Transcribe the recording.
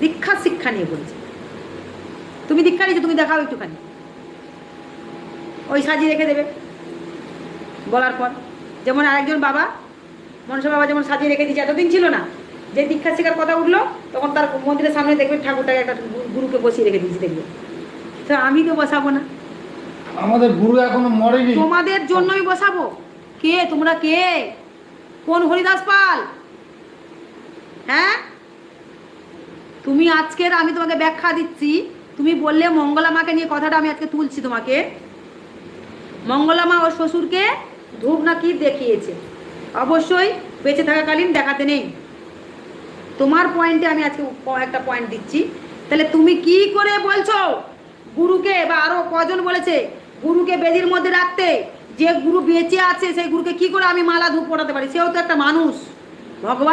দীক্ষা শিক্ষা নিয়ে বলছি। তুমি দীক্ষা নিয়েছো তুমি দেখাও একটুখানি। ওই সাজিয়ে রেখে দেবে বলার পর। যেমন আরেকজন বাবা মনসা বাবা যেমন সাজিয়ে রেখে দিয়েছে এতদিন ছিল না। যে দীক্ষা শেখার কথা উঠল তখন তার মন্দিরের সামনে দেখবে ঠাকুরটাকে একটা গুরুকে বসিয়ে রেখে দিয়েছি দেখবে। তো আমি তো বসাবো না। আমাদের গুরু এখনও মরেনি। তোমাদের জন্যই বসাবো। কে তোমরা কে? কোন হরিদাস পাল? হ্যাঁ? তুমি আজকের আমি তোমাকে ব্যাখ্যা দিচ্ছি। তুমি বললে মঙ্গলা মাকে নিয়ে কথাটা আমি আজকে তুলছি তোমাকে। মঙ্গলা মা ওর শ্বশুরকে ধূপ না কি দেখিয়েছে। অবশ্যই বেঁচে থাকাকালীন দেখাতে নেই। তোমার পয়েন্টে আমি আজকে একটা পয়েন্ট দিচ্ছি। তাহলে তুমি কি করে বলছো? গুরুকে বা আরও কজন বলেছে, গুরুকে বেদির মধ্যে রাখতে, যে গুরু বেঁচে আছে সেই গুরুকে কি করে আমি মালা ধূপ পড়াতে পারি? সেও তো একটা মানুষ। ভগবান